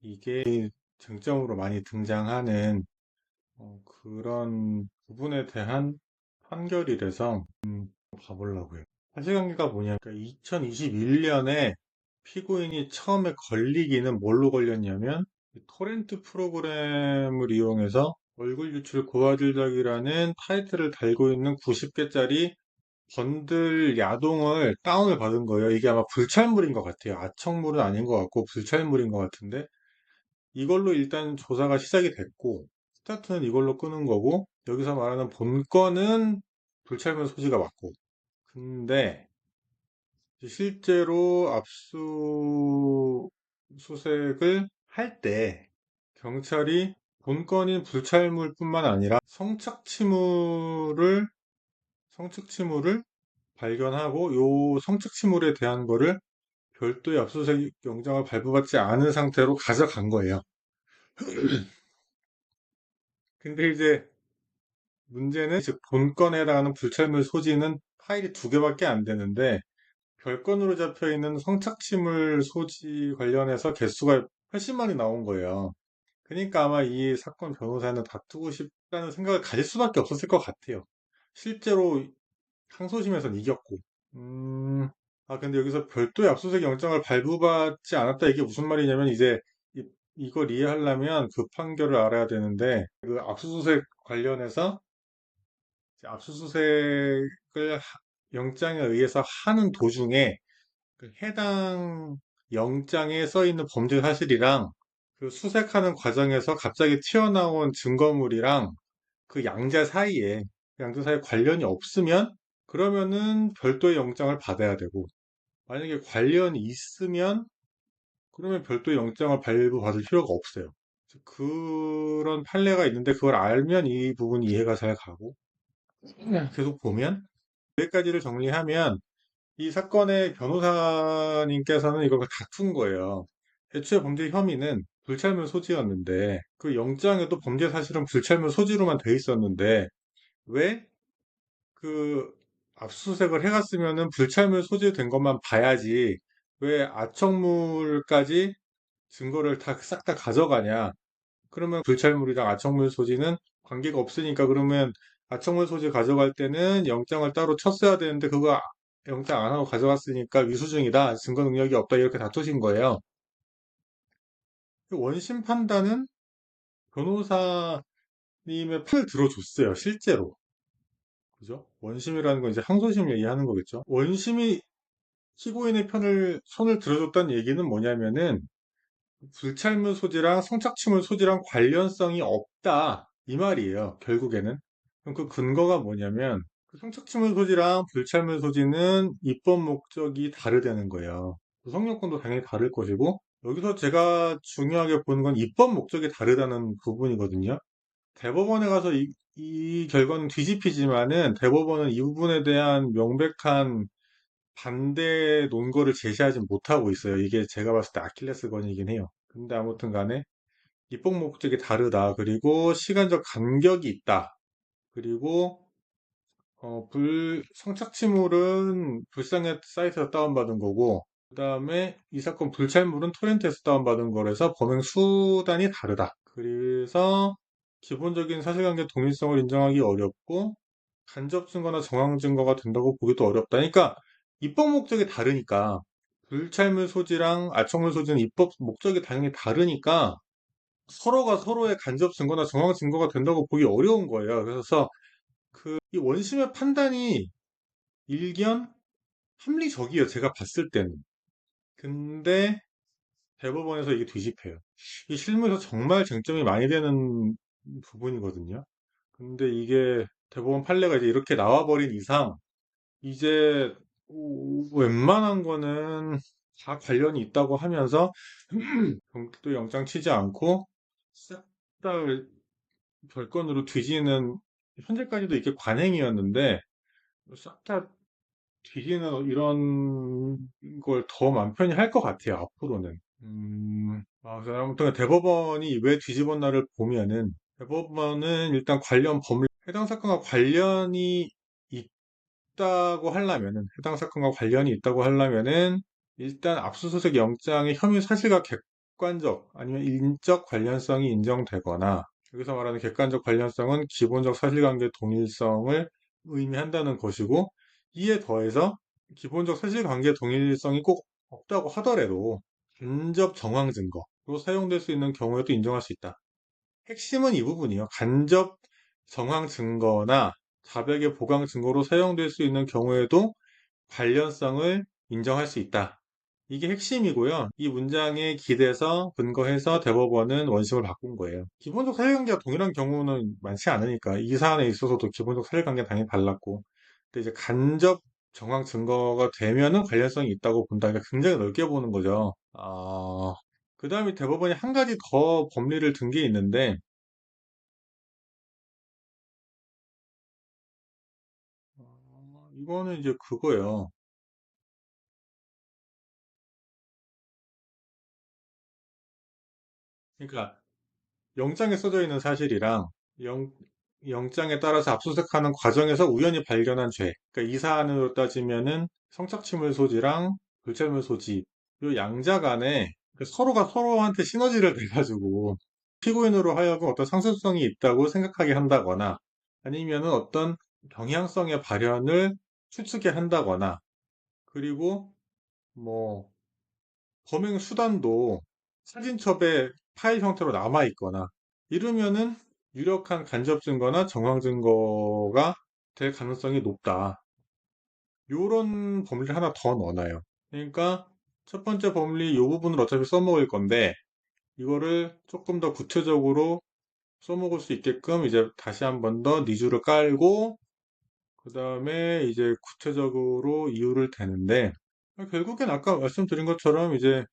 이게 쟁점으로 많이 등장하는 어, 그런 부분에 대한 판결이라서 봐보려고요. 사실 관계가 뭐냐면 2021년에 피고인이 처음에 걸리기는 뭘로 걸렸냐면 토렌트 프로그램을 이용해서 얼굴 유출 고화질적이라는 타이틀을 달고 있는 90개짜리 번들 야동을 다운을 받은 거예요. 이게 아마 불찰물인 것 같아요. 아청물은 아닌 것 같고 불찰물인 것 같은데 이걸로 일단 조사가 시작이 됐고 스타트는 이걸로 끄는 거고 여기서 말하는 본건은 불찰물 소지가 맞고. 근데 실제로 압수수색을 할 때 경찰이 본건인 불찰물뿐만 아니라 성착취물을 성착취물을 발견하고 요 성착취물에 대한 거를 별도의 압수수색 영장을 발부받지 않은 상태로 가져간 거예요. 근데 이제 문제는 즉 본건에 해당하는 불찰물 소지는 파일이 두 개밖에 안 되는데 별건으로 잡혀 있는 성착취물 소지 관련해서 개수가 훨씬 많이 나온 거예요. 그러니까 아마 이 사건 변호사는 다투고 싶다는 생각을 가질 수밖에 없었을 것 같아요. 실제로 항소심에선 이겼고. 음, 아, 근데 여기서 별도의 압수수색 영장을 발부받지 않았다. 이게 무슨 말이냐면 이제 이, 이걸 이해하려면 그 판결을 알아야 되는데 그 압수수색 관련해서 압수수색을 하- 영장에 의해서 하는 도중에 그 해당 영장에 써 있는 범죄 사실이랑 그 수색하는 과정에서 갑자기 튀어나온 증거물이랑 그 양자 사이에 그 양자 사이에 관련이 없으면 그러면은 별도의 영장을 받아야 되고 만약에 관련이 있으면 그러면 별도의 영장을 발부받을 필요가 없어요. 그런 판례가 있는데 그걸 알면 이 부분이 이해가 잘 가고 계속 보면 여기까지를 정리하면 이 사건의 변호사님께서는 이걸 다툰 거예요. 애초에 범죄 혐의는 불찰물 소지였는데 그 영장에도 범죄 사실은 불찰물 소지로만 돼 있었는데 왜 그 압수수색을 해갔으면은 불찰물 소지된 것만 봐야지 왜 아청물까지 증거를 다 싹 다 가져가냐 그러면 불찰물이랑 아청물 소지는 관계가 없으니까 그러면 아청물 소지 가져갈 때는 영장을 따로 쳤어야 되는데 그거 영장 안 하고 가져갔으니까 위수증이다. 증거 능력이 없다. 이렇게 다투신 거예요. 원심 판단은 변호사님의 판을 들어줬어요. 실제로. 그죠? 원심이라는 건 이제 항소심을 얘기하는 거겠죠. 원심이 피고인의 편을 손을 들어줬다는 얘기는 뭐냐면은 불찰물 소지랑 성착취물 소지랑 관련성이 없다. 이 말이에요. 결국에는. 그럼 그 근거가 뭐냐면 그 성착취물 소지랑 불찰물 소지는 입법 목적이 다르다는 거예요. 구성요건도 당연히 다를 것이고 여기서 제가 중요하게 보는 건 입법 목적이 다르다는 부분이거든요. 대법원에 가서 이, 이 결과는 뒤집히지만은 대법원은 이 부분에 대한 명백한 반대 논거를 제시하지 못하고 있어요. 이게 제가 봤을 때 아킬레스건이긴 해요. 근데 아무튼 간에 입법 목적이 다르다. 그리고 시간적 간격이 있다. 그리고 어, 불, 성착취물은 불상넷 사이트에서 다운받은 거고, 그 다음에 이 사건 불찰물은 토렌트에서 다운받은 거라서 범행 수단이 다르다. 그래서 기본적인 사실관계 동일성을 인정하기 어렵고, 간접 증거나 정황 증거가 된다고 보기도 어렵다. 그러니까 입법 목적이 다르니까, 불찰물 소지랑 아청물 소지는 입법 목적이 당연히 다르니까, 서로가 서로의 간접 증거나 정황 증거가 된다고 보기 어려운 거예요. 그래서 그 이 원심의 판단이 일견 합리적이에요. 제가 봤을 때는. 근데 대법원에서 이게 뒤집혀요. 이 실무에서 정말 쟁점이 많이 되는 부분이거든요. 근데 이게 대법원 판례가 이제 이렇게 나와버린 이상 이제 오- 웬만한 거는 다 관련이 있다고 하면서 또 영장 치지 않고 싹 다 별건으로 뒤지는 현재까지도 이게 관행이었는데 싹 다 뒤지는 이런 걸 더 맘 편히 할 것 같아요, 앞으로는. 음, 아, 아무튼 대법원이 왜 뒤집었나를 보면은 대법원은 일단 관련 법률, 해당 사건과 관련이 있다고 하려면은, 해당 사건과 관련이 있다고 하려면은 일단 압수수색 영장의 혐의 사실과 객관적 아니면 인적 관련성이 인정되거나 여기서 말하는 객관적 관련성은 기본적 사실관계 동일성을 의미한다는 것이고 이에 더해서 기본적 사실관계 동일성이 꼭 없다고 하더라도 간접 정황 증거로 사용될 수 있는 경우에도 인정할 수 있다. 핵심은 이 부분이요. 간접 정황 증거나 자백의 보강 증거로 사용될 수 있는 경우에도 관련성을 인정할 수 있다. 이게 핵심이고요. 이 문장에 기대서 근거해서 대법원은 원심을 바꾼 거예요. 기본적 사실관계가 동일한 경우는 많지 않으니까 이 사안에 있어서도 기본적 사실관계 당연히 달랐고 근데 이제 간접 정황 증거가 되면은 관련성이 있다고 본다. 그러니까 굉장히 넓게 보는 거죠. 아, 그 다음에 대법원이 한 가지 더 법리를 든 게 있는데 어, 이거는 이제 그거예요. 그러니까 영장에 써져 있는 사실이랑 영, 영장에 따라서 압수수색하는 과정에서 우연히 발견한 죄. 그러니까 이 사안으로 따지면은 성착취물 소지랑 불찰물 소지. 요 양자 간에 그 서로가 서로한테 시너지를 내가지고 피고인으로 하여금 어떤 상습성이 있다고 생각하게 한다거나 아니면은 어떤 경향성의 발현을 추측해 한다거나 그리고 뭐 범행 수단도 사진첩에 파일 형태로 남아 있거나 이러면은 유력한 간접 증거나 정황 증거가 될 가능성이 높다. 요런 법리를 하나 더 넣어놔요. 그러니까 첫 번째 법리 이 부분을 어차피 써먹을 건데 이거를 조금 더 구체적으로 써먹을 수 있게끔 이제 다시 한 번 더 니주를 깔고 그 다음에 이제 구체적으로 이유를 대는데 결국엔 아까 말씀드린 것처럼 이제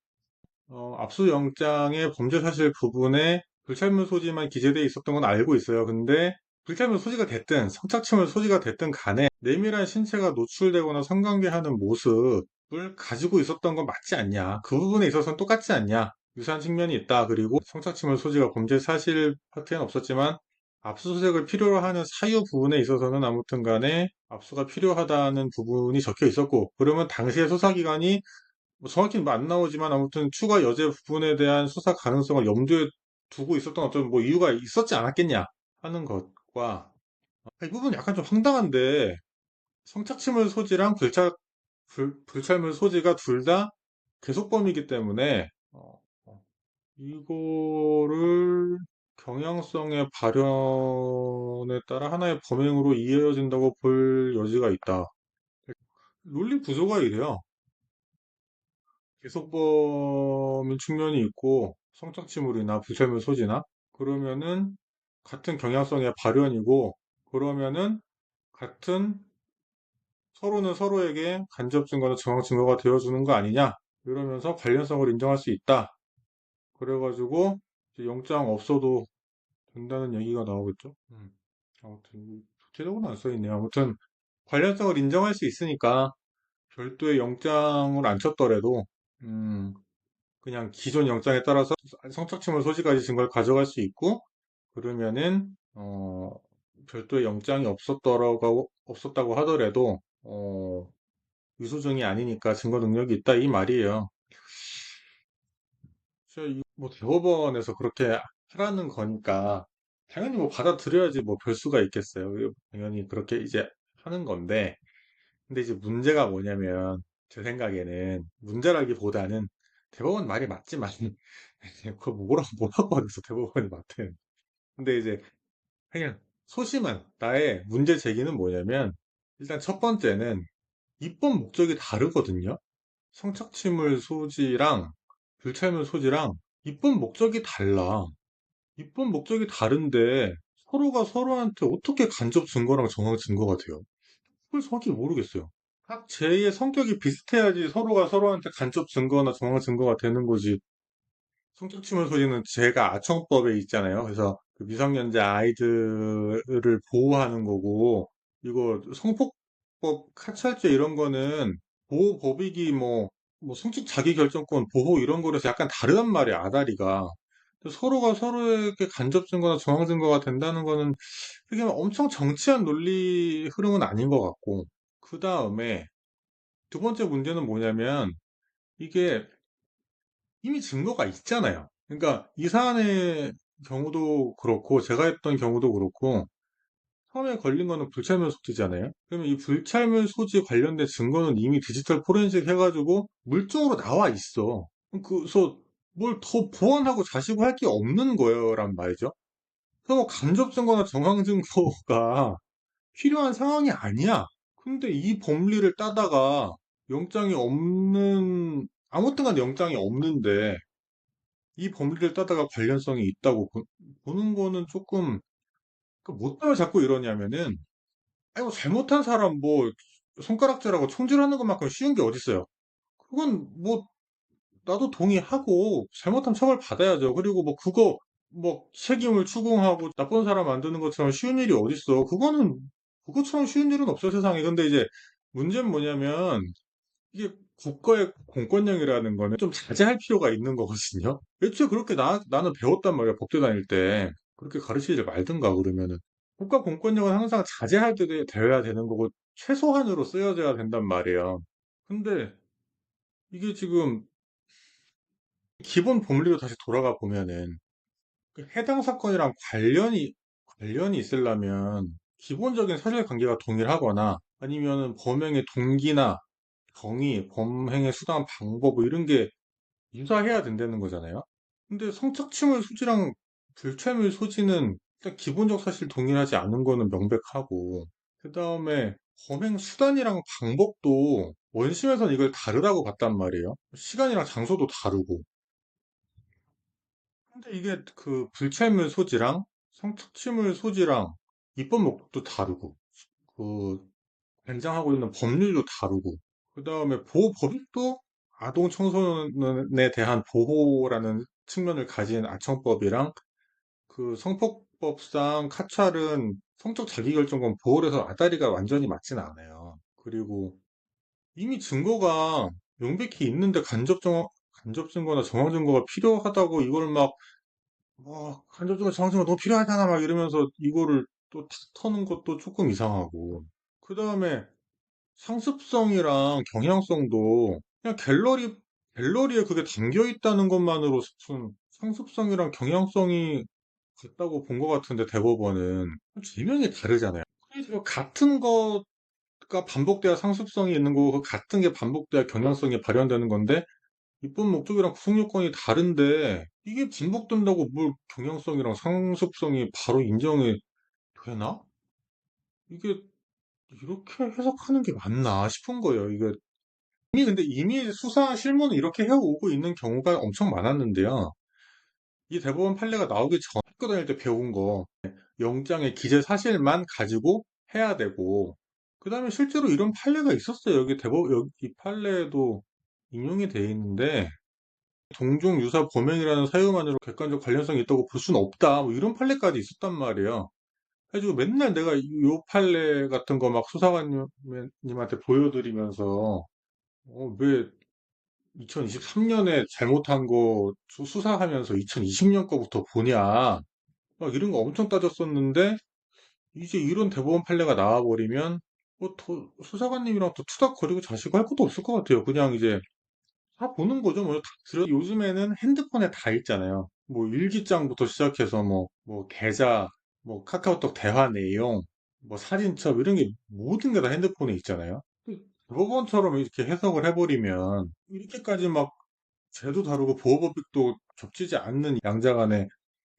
어, 압수영장의 범죄 사실 부분에 불찰물 소지만 기재되어 있었던 건 알고 있어요. 근데 불찰물 소지가 됐든 성착취물 소지가 됐든 간에 내밀한 신체가 노출되거나 성관계하는 모습 을 가지고 있었던 건 맞지 않냐. 그 부분에 있어서는 똑같지 않냐. 유사한 측면이 있다. 그리고 성착취물 소지가 범죄 사실 파트에는 없었지만 압수수색을 필요로 하는 사유 부분에 있어서는 아무튼 간에 압수가 필요하다는 부분이 적혀 있었고 그러면 당시의 수사기관이 뭐 정확히는 안 나오지만 아무튼 추가 여죄 부분에 대한 수사 가능성을 염두에 두고 있었던 어떤 뭐 이유가 있었지 않았겠냐 하는 것과 이 부분 약간 좀 황당한데 성착취물 소지랑 불찰 불, 불찰물 소지가 둘 다 계속범이기 때문에 어, 어, 이거를 경향성의 발현에 따라 하나의 범행으로 이어진다고 볼 여지가 있다. 논리 구조가 이래요. 계속범인 측면이 있고 성착취물이나 부설물 소지나 그러면은 같은 경향성의 발현이고 그러면은 같은 서로는 서로에게 간접 증거나 정황 증거가 되어주는 거 아니냐 이러면서 관련성을 인정할 수 있다. 그래가지고 영장 없어도 된다는 얘기가 나오겠죠? 음. 아무튼 구체적으로는 안 써있네요. 아무튼 관련성을 인정할 수 있으니까 별도의 영장을 안 쳤더라도 음, 그냥 기존 영장에 따라서 성착취물 소지까지 증거를 가져갈 수 있고 그러면은 어, 별도의 영장이 없었더라고 없었다고 하더라도 어, 유소증이 아니니까 증거 능력이 있다 이 말이에요. 뭐 대법원에서 그렇게 하라는 거니까 당연히 뭐 받아들여야지 뭐 별 수가 있겠어요. 당연히 그렇게 이제 하는 건데 근데 이제 문제가 뭐냐면 제 생각에는 문제라기보다는 대법원 말이 맞지만 그거 뭐라고 뭐라고 하겠어 대법원이 맞대는 근데 이제 그냥 소심한 나의 문제 제기는 뭐냐면 일단 첫 번째는 입법 목적이 다르거든요 성착취물 소지랑 불찰물 소지랑 입법 목적이 달라 입법 목적이 다른데 서로가 서로한테 어떻게 간접 증거랑 정황 증거가 돼요 그걸 정확히 모르겠어요 각 죄의 성격이 비슷해야지 서로가 서로한테 간접 증거나 정황 증거가 되는 거지. 성착취물 소지는 죄가 아청법에 있잖아요. 그래서 그 미성년자 아이들을 보호하는 거고, 이거 성폭법, 카찰죄 이런 거는 보호법익이 뭐, 뭐 성직 자기결정권 보호 이런 거라서 약간 다르단 말이야, 아다리가. 서로가 서로에게 간접 증거나 정황 증거가 된다는 거는 그게 막 엄청 정치한 논리 흐름은 아닌 것 같고, 그 다음에 두 번째 문제는 뭐냐면 이게 이미 증거가 있잖아요. 그러니까 이 사안의 경우도 그렇고 제가 했던 경우도 그렇고 처음에 걸린 거는 불찰물 소지잖아요. 그러면 이 불찰물 소지 관련된 증거는 이미 디지털 포렌식 해가지고 물증으로 나와 있어. 그래서 뭘 더 보완하고 자시고 할 게 없는 거예요란 말이죠. 그래서 뭐 간접 증거나 정황 증거가 필요한 상황이 아니야. 근데 이 법리를 따다가 영장이 없는 아무튼 간에 영장이 없는데 이 법리를 따다가 관련성이 있다고 보, 는 거는 조금 뭐 때문에 자꾸 이러냐면은 뭐 잘못한 사람 뭐 손가락질하고 총질하는 것만큼 쉬운 게 어딨어요. 그건 뭐 나도 동의하고 잘못하면 처벌 받아야죠. 그리고 뭐 그거 뭐 책임을 추궁하고 나쁜 사람 만드는 것처럼 쉬운 일이 어딨어. 그거는 그것처럼 쉬운 일은 없어 세상에. 근데 이제 문제는 뭐냐면 이게 국가의 공권력이라는 거는 좀 자제할 필요가 있는 거거든요. 애초에 그렇게 나, 나는 배웠단 말이야. 법대 다닐 때. 그렇게 가르치지 말든가 그러면은. 국가 공권력은 항상 자제할 때 되어야 되는 거고 최소한으로 쓰여져야 된단 말이에요. 근데 이게 지금 기본 법리로 다시 돌아가 보면은 그 해당 사건이랑 관련이 관련이 있으려면 기본적인 사실관계가 동일하거나 아니면은 범행의 동기나 경위, 범행의 수단, 방법 뭐 이런 게 유사해야 된다는 거잖아요. 근데 성착취물 소지랑 불체물 소지는 일단 기본적 사실 동일하지 않은 거는 명백하고 그 다음에 범행 수단이랑 방법도 원심에선 이걸 다르다고 봤단 말이에요. 시간이랑 장소도 다르고 근데 이게 그 불체물 소지랑 성착취물 소지랑 입법 목적도 다르고 그 관장하고 있는 법률도 다르고 그 다음에 보호 법익도 아동 청소년에 대한 보호라는 측면을 가진 아청법이랑 그 성폭법상 카찰은 성적 자기결정권 보호를 해서 아다리가 완전히 맞진 않아요. 그리고 이미 증거가 명백히 있는데 간접 증거, 간접 증거나 정황 증거가 필요하다고 이걸 막, 뭐, 간접 증거, 정황 증거 너무 필요하잖아 막 이러면서 이거를 또 탁 터는 것도 조금 이상하고. 그 다음에 상습성이랑 경향성도 그냥 갤러리, 갤러리에 그게 담겨 있다는 것만으로 무슨 상습성이랑 경향성이 같다고 본 것 같은데 대법원은 지명이 다르잖아요. 그래서 같은 거가 반복돼야 상습성이 있는 거고 그 같은 게 반복돼야 경향성이 발현되는 건데 입법 목적이랑 구성 요건이 다른데 이게 반복된다고 뭘 경향성이랑 상습성이 바로 인정이 되나? 이게 이렇게 해석하는 게 맞나 싶은 거예요. 이게 이미 근데 이미 수사 실무는 이렇게 해오고 있는 경우가 엄청 많았는데요. 이 대법원 판례가 나오기 전 학교 다닐 때 배운 거 영장의 기재 사실만 가지고 해야 되고 그 다음에 실제로 이런 판례가 있었어요. 여기 대법 여기 이 판례도 인용이 돼 있는데 동종 유사 범행이라는 사유만으로 객관적 관련성이 있다고 볼 수는 없다. 뭐 이런 판례까지 있었단 말이에요. 그래가지고 맨날 내가 요 판례 같은 거 막 수사관님한테 보여드리면서 어, 왜 2023년에 잘못한 거 수- 수사하면서 2020년 거부터 보냐 막 이런 거 엄청 따졌었는데 이제 이런 대법원 판례가 나와버리면 뭐 더 수사관님이랑 또 투닥거리고 자시고 할 것도 없을 것 같아요. 그냥 이제 다 보는 거죠. 뭐, 다 들어, 요즘에는 핸드폰에 다 있잖아요. 뭐, 일기장부터 시작해서 뭐, 뭐, 계좌, 뭐, 카카오톡 대화 내용, 뭐, 사진첩, 이런 게 모든 게 다 핸드폰에 있잖아요. 대법원처럼 이렇게 해석을 해버리면, 이렇게까지 막, 죄도 다르고 보호법익도 겹치지 않는 양자 간의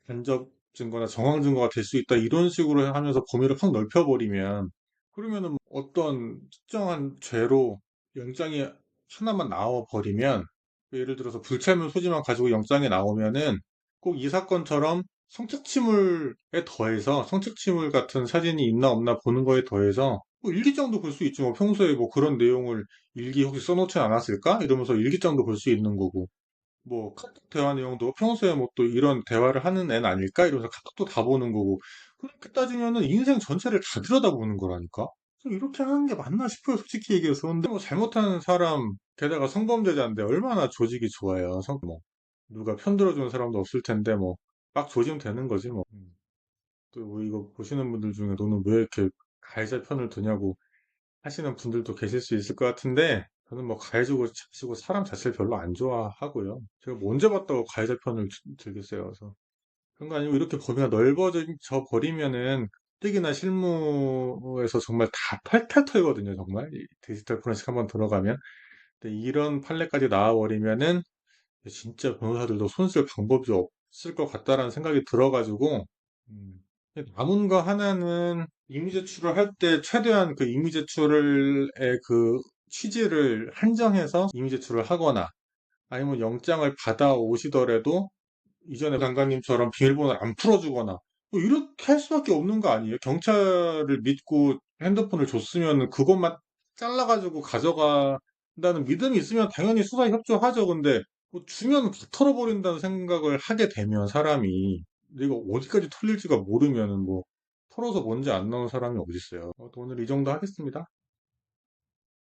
간접 증거나 정황 증거가 될 수 있다. 이런 식으로 하면서 범위를 확 넓혀버리면, 그러면은 어떤 특정한 죄로 영장이 하나만 나와 버리면, 예를 들어서 불찰물 소지만 가지고 영장에 나오면은 꼭 이 사건처럼 성착취물에 더해서 성착취물 같은 사진이 있나 없나 보는 거에 더해서 뭐 일기장도 볼 수 있지 뭐 평소에 뭐 그런 내용을 일기 혹시 써놓지 않았을까? 이러면서 일기장도 볼 수 있는 거고 뭐 카톡 대화 내용도 평소에 뭐 또 이런 대화를 하는 애는 아닐까? 이러면서 카톡도 다 보는 거고 그렇게 따지면은 인생 전체를 다 들여다보는 거라니까? 이렇게 하는 게 맞나 싶어요, 솔직히 얘기해서. 근데 뭐 잘못하는 사람, 게다가 성범죄자인데 얼마나 조직이 좋아요. 성, 뭐, 누가 편들어주는 사람도 없을 텐데, 뭐, 막 조지면 되는 거지, 뭐. 음. 또뭐 이거 보시는 분들 중에 너는 왜 이렇게 가해자 편을 드냐고 하시는 분들도 계실 수 있을 것 같은데, 저는 뭐 가해자고 치고 사람 자체를 별로 안 좋아하고요. 제가 뭐 언제 봤다고 가해자 편을 들- 들겠어요. 그래서 그런 거 아니고 이렇게 범위가 넓어져 버리면은 가뜩이나 실무에서 정말 다 팔탈 털거든요. 정말 이 디지털 포렌식 한번 들어가면 이런 판례까지 나와버리면은 진짜 변호사들도 손쓸 방법이 없을 것 같다라는 생각이 들어가지고 음, 남은 거 하나는 이미 제출을 할 때 최대한 그 이미 제출의 그 취지를 한정해서 이미 제출을 하거나 아니면 영장을 받아 오시더라도 이전에 장관님처럼 비밀번호를 안 풀어주거나 뭐 이렇게 할 수밖에 없는 거 아니에요? 경찰을 믿고 핸드폰을 줬으면 그것만 잘라가지고 가져간다는 믿음이 있으면 당연히 수사에 협조하죠. 근데 뭐 주면 다 털어버린다는 생각을 하게 되면 사람이 내가 어디까지 털릴지가 모르면은 뭐 털어서 뭔지 안 나오는 사람이 어디 있어요. 어, 오늘 이 정도 하겠습니다.